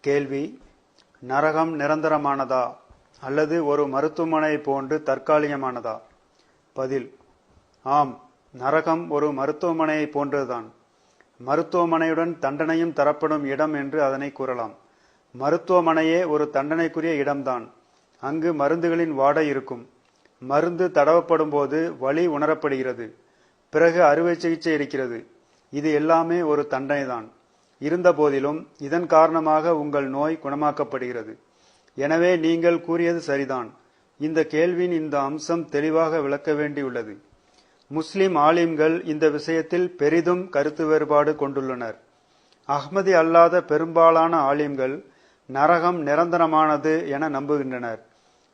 கேள்வி நரகம் நிரந்தரமானதா? அல்லது ஒரு மருத்துவமனை போன்று தற்காலிகமானதா? பதில் ஆம் நரகம் ஒரு மருத்துவமனையை போன்றதுதான். மருத்துவமனையுடன் தண்டனையும் தரப்படும் இடம் என்று அதனை கூறலாம். மருத்துவமனையே ஒரு தண்டனைக்குரிய இடம்தான். அங்கு மருந்துகளின் வாடை இருக்கும். மருந்து தடவப்படும் போது வலி உணரப்படுகிறது. பிறகு அறுவை சிகிச்சை இருக்கிறது. இது எல்லாமே ஒரு தண்டனைதான். இருந்த போதிலும் இதன் காரணமாக உங்கள் நோய் குணமாக்கப்படுகிறது. எனவே நீங்கள் கூறியது சரிதான். இந்த கேள்வியின் இந்த அம்சம் தெளிவாக விளக்க வேண்டியுள்ளது. முஸ்லிம் ஆலிம்கள் இந்த விஷயத்தில் பெரிதும் கருத்து வேறுபாடு கொண்டுள்ளனர். அஹ்மதி அல்லாத பெரும்பாலான ஆலிம்கள் நரகம் நிரந்தரமானது என நம்புகின்றனர்.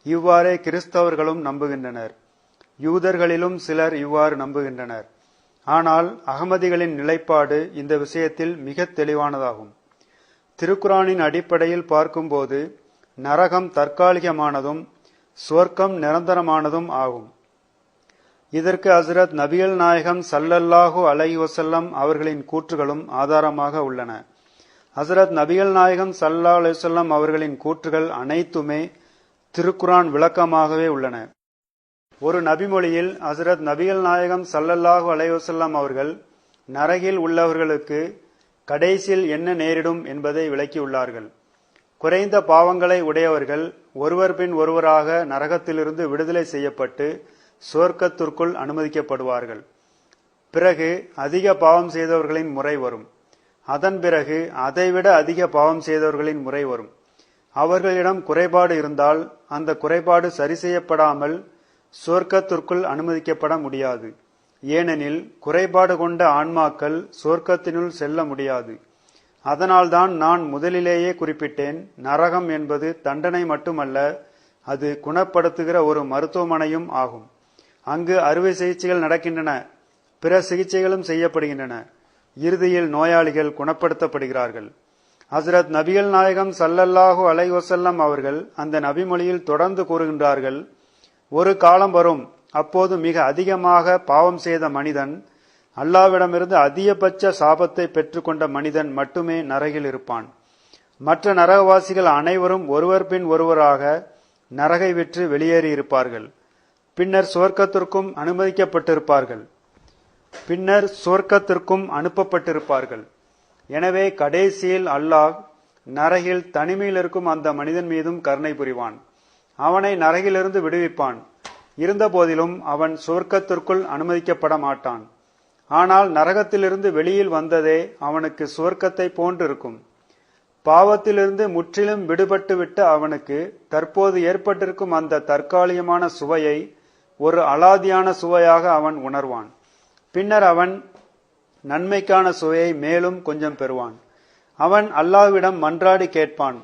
இவ்வாறே கிறிஸ்தவர்களும் நம்புகின்றனர். யூதர்களிலும் சிலர் இவ்வாறு நம்புகின்றனர். ஆனால் அகமதிகளின் நிலைப்பாடு இந்த விஷயத்தில் மிக தெளிவானதாகும். திருக்குரானின் அடிப்படையில் பார்க்கும்போது நரகம் தற்காலிகமானதும் சுவர்க்கம் நிரந்தரமானதும் ஆகும். இதற்கு ஹசரத் நபிகள் நாயகம் சல்லல்லாஹு அலை வசல்லம் அவர்களின் கூற்றுகளும் ஆதாரமாக உள்ளன. ஹசரத் நபிகள் நாயகம் சல்லா அலுவல்லம் அவர்களின் கூற்றுகள் அனைத்துமே திருக்குரான் விளக்கமாகவே உள்ளன. ஒரு நபிமொழியில் ஹசரத் நபிகள் நாயகம் சல்லல்லாஹு அலைவசல்லாம் அவர்கள் நரகில் உள்ளவர்களுக்கு கடைசியில் என்ன நேரிடும் என்பதை விளக்கியுள்ளார்கள். குறைந்த பாவங்களை உடையவர்கள் ஒருவர் பின் ஒருவராக நரகத்திலிருந்து விடுதலை செய்யப்பட்டு சுவர்க்கத்திற்குள் அனுமதிக்கப்படுவார்கள். பிறகு அதிக பாவம் செய்தவர்களின் முறை வரும். அதன் பிறகு அதைவிட அதிக பாவம் செய்தவர்களின் முறை வரும். அவர்களிடம் குறைபாடு இருந்தால் அந்த குறைபாடு சரி செய்யப்படாமல் சுவர்க்கத்திற்குள் அனுமதிக்கப்பட முடியாது. ஏனெனில் குறைபாடு கொண்ட ஆன்மாக்கள் சுவர்க்கத்தினுள் செல்ல முடியாது. அதனால்தான் நான் முதலிலேயே குறிப்பிட்டேன் நரகம் என்பது தண்டனை மட்டுமல்ல அது குணப்படுத்துகிற ஒரு மருத்துவமனையும் ஆகும். அங்கு அறுவை சிகிச்சைகள் நடக்கின்றன பிற சிகிச்சைகளும் செய்யப்படுகின்றன. இறுதியில் நோயாளிகள் குணப்படுத்தப்படுகிறார்கள். ஹசரத் நபிகள் நாயகம் சல்லல்லாஹு அலை வசல்லம் அவர்கள் அந்த நபிமொழியில் தொடர்ந்து கூறுகின்றார்கள் ஒரு காலம் வரும். அப்போது மிக அதிகமாக பாவம் செய்த மனிதன் அல்லாவிடமிருந்து அதிகபட்ச சாபத்தை பெற்றுக்கொண்ட மனிதன் மட்டுமே நரகில் இருப்பான். மற்ற நரகவாசிகள் அனைவரும் ஒருவர் பின் ஒருவராக நரகை விற்று வெளியேறி இருப்பார்கள். பின்னர் சுவர்க்கத்திற்கும் அனுமதிக்கப்பட்டிருப்பார்கள். பின்னர் சுவர்க்கத்திற்கும் அனுப்பப்பட்டிருப்பார்கள். எனவே கடைசியில் அல்லாஹ் நரகில் தனிமையில் இருக்கும் அந்த மனிதன் மீதும் கருணை புரிவான். அவனை நரகிலிருந்து விடுவிப்பான். இருந்தபோதிலும் அவன் சுவர்க்கத்திற்குள் அனுமதிக்கப்பட மாட்டான். ஆனால் நரகத்திலிருந்து வெளியில் வந்ததே அவனுக்கு சுவர்க்கத்தை போன்றிருக்கும். பாவத்திலிருந்து முற்றிலும் விடுபட்டுவிட்ட அவனுக்கு தற்போது ஏற்பட்டிருக்கும் அந்த தற்காலிகமான சுவையை ஒரு அலாதியான சுவையாக அவன் உணர்வான். பின்னர் அவன் நன்மைக்கான சுவையை மேலும் கொஞ்சம் பெறுவான். அவன் அல்லாவிடம் மன்றாடி கேட்பான்.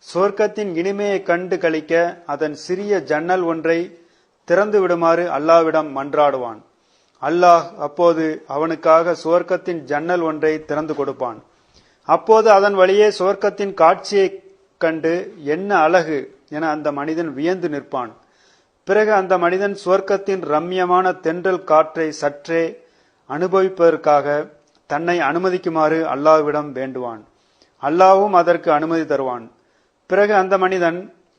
சொர்க்கத்தின் இனிமையை கண்டு கழிக்க அதன் சிறிய ஜன்னல் ஒன்றை திறந்து விடுமாறு அல்லாவிடம் மன்றாடுவான். அல்லாஹ் அப்போது அவனுக்காக சுவர்க்கத்தின் ஜன்னல் ஒன்றை திறந்து கொடுப்பான். அப்போது அதன் வழியே சுவர்க்கத்தின் காட்சியைக் கண்டு என்ன அழகு என அந்த மனிதன் வியந்து நிற்பான். பிறகு அந்த மனிதன் சுவர்க்கத்தின் ரம்யமான தென்றல் காற்றை சற்றே அனுபவிப்பதற்காக தன்னை அனுமதிக்குமாறு அல்லாஹ்விடம் வேண்டுவான். அல்லாவும் அதற்கு அனுமதி தருவான். பிறகு அந்த மனிதன்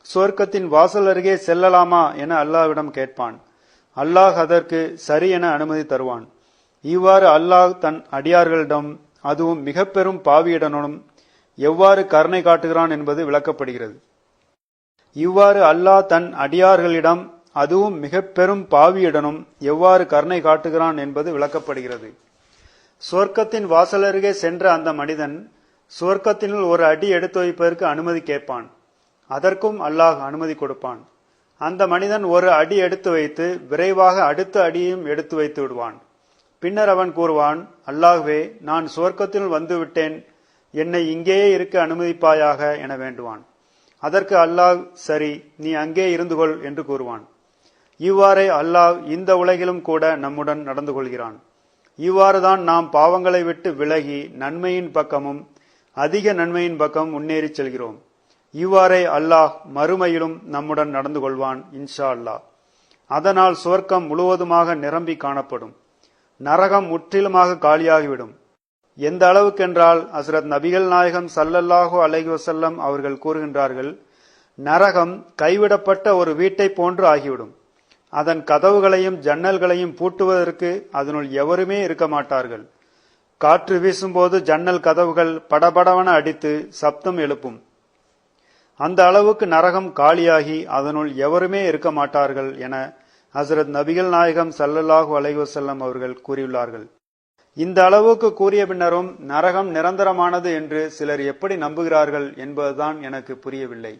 சுவர்க்கத்தின் வாசல் அருகே செல்லலாமா என அல்லாஹ்விடம் கேட்பான். அல்லாஹ் அதற்கு சரி என அனுமதி தருவான். இவ்வாறு அல்லாஹ் தன் அடியார்களிடம் அதுவும் மிக பெரும் பாவியிடனும் எவ்வாறு கருணை காட்டுகிறான் என்பது விளக்கப்படுகிறது. இவ்வாறு அல்லாஹ் தன் அடியார்களிடம் அதுவும் மிக பெரும் பாவியுடனும் எவ்வாறு கருணை காட்டுகிறான் என்பது விளக்கப்படுகிறது. சுவர்க்கத்தின் வாசலருகே சென்ற அந்த மனிதன் சுவர்க்கத்தினுள் ஒரு அடி எடுத்து வைப்பதற்கு அனுமதி கேட்பான். அதற்கும் அல்லாஹ் அனுமதி கொடுப்பான். அந்த மனிதன் ஒரு அடி எடுத்து வைத்து விரைவாக அடுத்த அடியையும் எடுத்து வைத்து விடுவான். பின்னர் அவன் கூறுவான் அல்லாஹ்வே நான் சுவர்க்கத்தினுள் வந்துவிட்டேன் என்னை இங்கேயே இருக்க அனுமதிப்பாயாக என வேண்டுவான். அதற்கு அல்லாஹ் சரி நீ அங்கே இருந்து கொள் என்று கூறுவான். இவ்வாறே அல்லாஹ் இந்த உலகிலும் கூட நம்முடன் நடந்து கொள்கிறான். இவ்வாறுதான் நாம் பாவங்களை விட்டு விலகி நன்மையின் பக்கமும் அதிக நன்மையின் பக்கம் முன்னேறி செல்கிறோம். இவ்வாறே அல்லாஹ் மறுமையிலும் நம்முடன் நடந்து கொள்வான் இன்ஷா அல்லாஹ். அதனால் சுவர்க்கம் முழுவதுமாக நிரம்பி காணப்படும். நரகம் முற்றிலுமாக காலியாகிவிடும். எந்த அளவுக்கென்றால் ஹசரத் நபிகள் நாயகம் சல்லல்லாஹு அலஹி வசல்லம் அவர்கள் கூறுகின்றார்கள் நரகம் கைவிடப்பட்ட ஒரு வீட்டை போன்று ஆகிவிடும். அதன் கதவுகளையும் ஜன்னல்களையும் பூட்டுவதற்கு அதனுள் எவருமே இருக்க மாட்டார்கள். காற்று வீசும்போது ஜன்னல் கதவுகள் படபடவன அடித்து சப்தம் எழுப்பும். அந்த அளவுக்கு நரகம் காலியாகி அதனுள் எவருமே இருக்க மாட்டார்கள் என ஹசரத் நபிகள் நாயகம் சல்லல்லாஹு அலைவசல்லம் அவர்கள் கூறியுள்ளார்கள். இந்த அளவுக்கு கூறிய பின்னரும் நரகம் நிரந்தரமானது என்று சிலர் எப்படி நம்புகிறார்கள் என்பதுதான் எனக்கு புரியவில்லை.